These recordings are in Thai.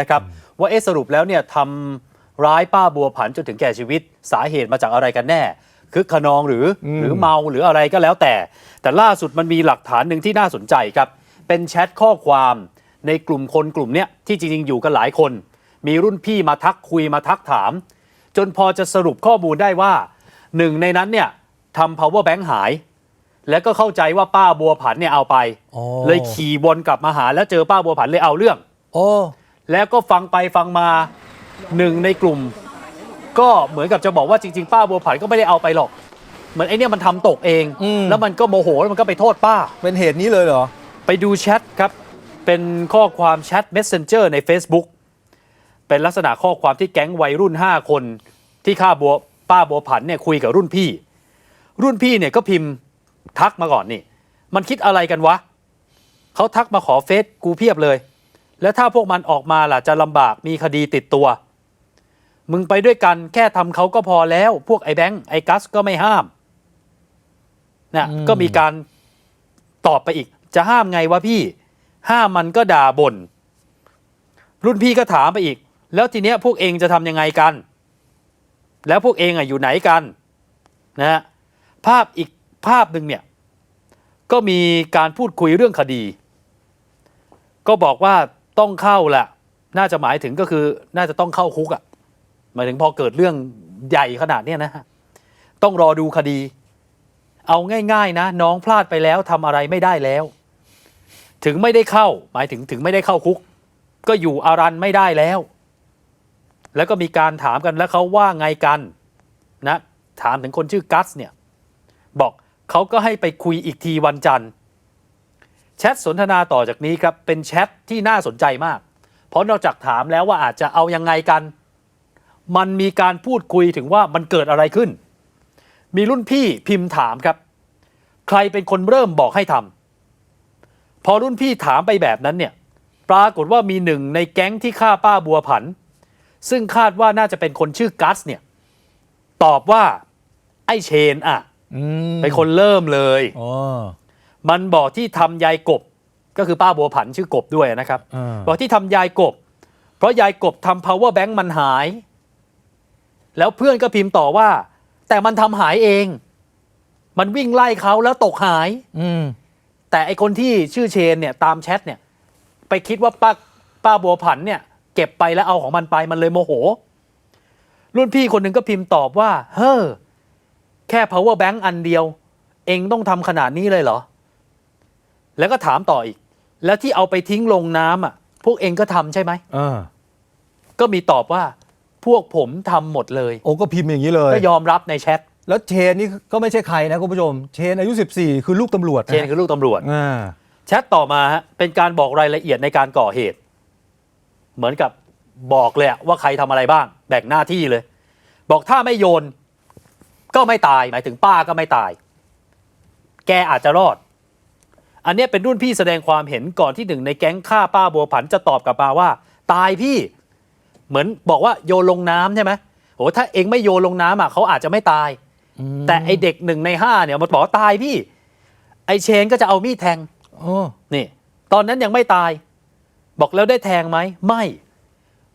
นะครับว่าเอะสรุปแล้วเนี่ยทำร้ายป้าบัวผันจนถึงแก่ชีวิต สาเหตุมาจากอะไรกันแน่คึกขนองหรืออหรือเมาหรืออะไรก็แล้วแต่ แต่ล่าสุดมันมีหลักฐานหนึ่งที่น่าสนใจครับ เป็นแชทข้อความในกลุ่มคนกลุ่มเนี้ยที่จริง ๆ อยู่กันหลายคน มีรุ่นพี่มาทักคุยมาทักถาม จนพอจะสรุปข้อมูลได้ว่าหนึ่งในนั้นเนี่ยทำ power bank หาย แล้วก็เข้าใจว่าป้าบัวผันเนี่ยเอาไปอ๋อเลยขี่วนกลับมาหาแล้วเจอป้าบัวผันเลยเอาเรื่อง โอ้ แล้วก็ฟังไปฟังมาหนึ่งในกลุ่ม ก็เหมือนกับจะบอกว่าจริง ๆ ป้าบัวผันก็ไม่ได้เอาไปหรอก เหมือนไอเนี่ยมันทำตกเองแล้วมันก็โมโหแล้วมันก็ไปโทษป้า เป็นเหตุนี้เลยเหรอ ไปดูแชทครับ เป็นข้อความแชท Messenger ใน Facebook เป็นลักษณะข้อความที่แก๊งวัยรุ่น 5 คน ที่ข้าบัวป้าบัวผันเนี่ยคุยกับรุ่นพี่ รุ่นพี่เนี่ยก็พิมพ์ทักมาก่อนนี่ มันคิดอะไรกันวะ เขาทักมาขอเฟซกูเพียบเลย แล้วถ้าพวกมันออกมาล่ะจะลำบากมีคดีติดตัว มึงไปด้วยกันแค่ทำเขาก็พอแล้ว พวกไอ้แบงค์ไอ้กัสก็ไม่ห้ามนะอืม ก็มีการตอบไปอีก จะห้ามไงวะพี่ ห้ามมันก็ด่าบน่นรุ่นพี่ก็ถามไปอีก แล้วทีเนี้ยพวกเองจะทำยังไงกัน แล้วพวกเองอะอยู่ไหนกันนะฮะภาพอีกภาพหนึ่งเนี่ย ก็มีการพูดคุยเรื่องคดี ก็บอกว่า ต้องเข้าแหละน่าจะหมายถึงก็คือน่าจะต้องเข้าคุกอะ่ะหมายถึงพอเกิดเรื่องใหญ่ขนาดเนี้ยนะฮะต้องรอดูคดี เอาง่าย ๆ นะ น้องพลาดไปแล้วทำอะไรไม่ได้แล้ว ถึงไม่ได้เข้า หมายถึงถึงไม่ได้เข้าคุก ก็อยู่อารันไม่ได้แล้ว แล้วก็มีการถามกันแล้วเขาว่าไงกันนะ ถามถึงคนชื่อกัสเนี่ย บอกเขาก็ให้ไปคุยอีกทีวันจันทร์ แชทสนทนาต่อจากนี้ครับ เป็นแชทที่น่าสนใจมาก เพราะนอกจากถามแล้วว่าอาจจะเอายังไงกัน มันมีการพูดคุยถึงว่ามันเกิดอะไรขึ้น มีรุ่นพี่พิมพ์ถามครับ ใครเป็นคนเริ่มบอกให้ทำพอรุ่นพี่ถามไปแบบนั้นเนี่ย ปรากฏว่ามีหนึ่งในแก๊งที่ฆ่าป้าบัวผัน ซึ่งคาดว่าน่าจะเป็นคนชื่อกัสเนี่ย ตอบว่า ไอ้เชนอะอืมเป็นคนเริ่มเลยอ๋อ มันบอกที่ทำยายกบ ก็คือป้าบัวผันชื่อกบด้วยนะครับอ่าบอกที่ทำยายกบ เพราะยายกบทำ power bank มันหาย แล้วเพื่อนก็พิมพ์ต่อว่า แต่มันทำหายเอง มันวิ่งไล่เขาแล้วตกหาย อืมแต่ไอคนที่ชื่อเชนเนี่ยตามแชทเนี่ย ไปคิดว่าป้าป้าบัวผันเนี่ย เก็บไปแล้วเอาของมันไปมันเลยโมโห รุ่นพี่คนหนึ่งก็พิมพ์ตอบว่า เฮ้อแค่ power bank อันเดียว เองต้องทำขนาดนี้เลยเหรอ แล้วก็ถามต่ออีก แล้วที่เอาไปทิ้งลงน้ำอะ พวกเองก็ทำใช่ไหมอ่าก็มีตอบว่าพวกผมทำหมดเลย โอ้ก็พิมพ์อย่างนี้เลย ก็ยอมรับในแชทแล้วเชนนี่ก็ไม่ใช่ใครนะคุณผู้ชม เชนอายุ 14 คือลูกตำรวจะเชนคือลูกตำรวจ อ่าแชทต่อมาฮะเป็นการบอกรายละเอียดในการก่อเหตุ เหมือนกับบอกเลยอะว่าใครทำอะไรบ้าง แบ่งหน้าที่เลย บอกถ้าไม่โยน ก็ไม่ตายหมายถึงป้าก็ไม่ตาย แกอาจจะรอด อันเนี้ยเป็นรุ่นพี่แสดงความเห็นก่อนที่หนึ่งในแก๊งฆ่าป้าบัวผันจะตอบกลับมาว่า ตายพี่ เหมือนบอกว่าโยนลงน้ำใช่ไหมโอ้ถ้าเองไม่โยนลงน้ำอะเขาอาจจะไม่ตาย แต่ไอเด็กหนึ่งในห้าเนี่ยมันบอกว่าตายพี่ ไอเชนก็จะเอามีดแทงอ๋อนี่ ตอนนั้นยังไม่ตาย บอกแล้วได้แทงไหมไม่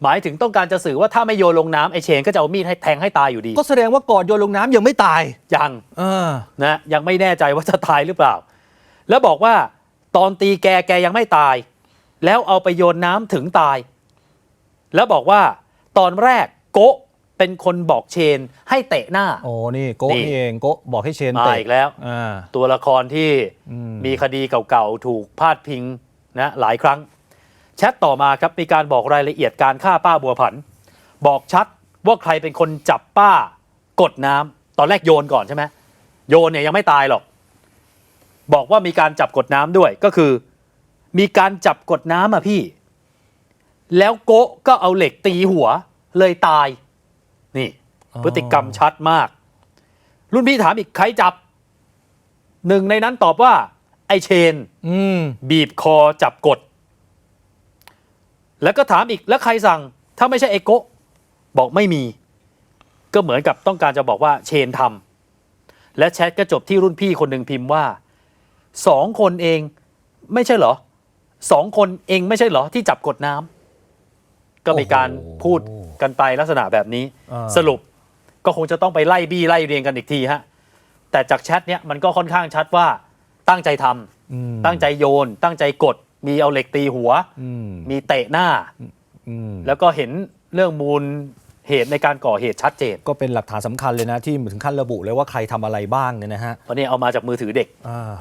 หมายถึงต้องการจะสื่อว่าถ้าไม่โยนลงน้ำไอเชนก็จะเอามีดให้แทงให้ตายอยู่ดี ก็แสดงว่าก่อนโยนลงน้ำยังไม่ตายยังอ่านะยังไม่แน่ใจว่าจะตายหรือเปล่า แล้วบอกว่าตอนตีแกแกยังไม่ตาย แล้วเอาไปโยนน้ำถึงตาย แล้วบอกว่าตอนแรกโกะเป็นคนบอกเชนให้เตะหน้า โอ้นี่โกะนี่ นี่เองโกะบอกให้เชนมาเตะอีกแล้ว อ่า ตัวละครที่อืม มีคดีเก่าๆ ถูกพาดพิงนะหลายครั้ง แชทต่อมาครับ มีการบอกรายละเอียดการฆ่าป้าบัวผัน บอกชัดว่าใครเป็นคนจับป้ากดน้ำตอนแรกโยนก่อนใช่ไหมโยนเนี่ยยังไม่ตายหรอก บอกว่ามีการจับกดน้ำด้วยก็คือ มีการจับกดน้ำอะพี่ แล้วโกะก็เอาเหล็กตีหัวเลยตาย นี่อ๋อพฤติกรรมชัดมาก รุ่นพี่ถามอีกใครจับ หนึ่งในนั้นตอบว่า ไอเชนอืมบีบคอจับกด แล้วก็ถามอีกแล้วใครสั่ง ถ้าไม่ใช่ไอโกะบอกไม่มี ก็เหมือนกับต้องการจะบอกว่าเชนทำและแชทก็จบที่รุ่นพี่คนหนึ่งพิมพ์ว่า สองคนเองไม่ใช่เหรอสองคนเองไม่ใช่เหรอที่จับกดน้ก็มีการโอ้โหพูดกันไปลักษณะแบบนี้อ่าสรุปก็คงจะต้องไปไล่บี้ไล่เรียงกันอีกทีฮะแต่จากแชทเนี้ยมันก็ค่อนข้างชัดว่าตั้งใจทำอืมตั้งใจโยน ตั้งใจกด มีเอาเหล็กตีหัวอืมมีเตะหน้าอืมแล้วก็เห็นเรื่องมูลเหตุในการก่อเหตุชัดเจน ก็เป็นหลักฐานสำคัญเลยนะ ที่ถึงขั้นระบุเลยว่าใครทำอะไรบ้างเนี่ยนะฮะเพราะนี่เอามาจากมือถือเด็กอ่า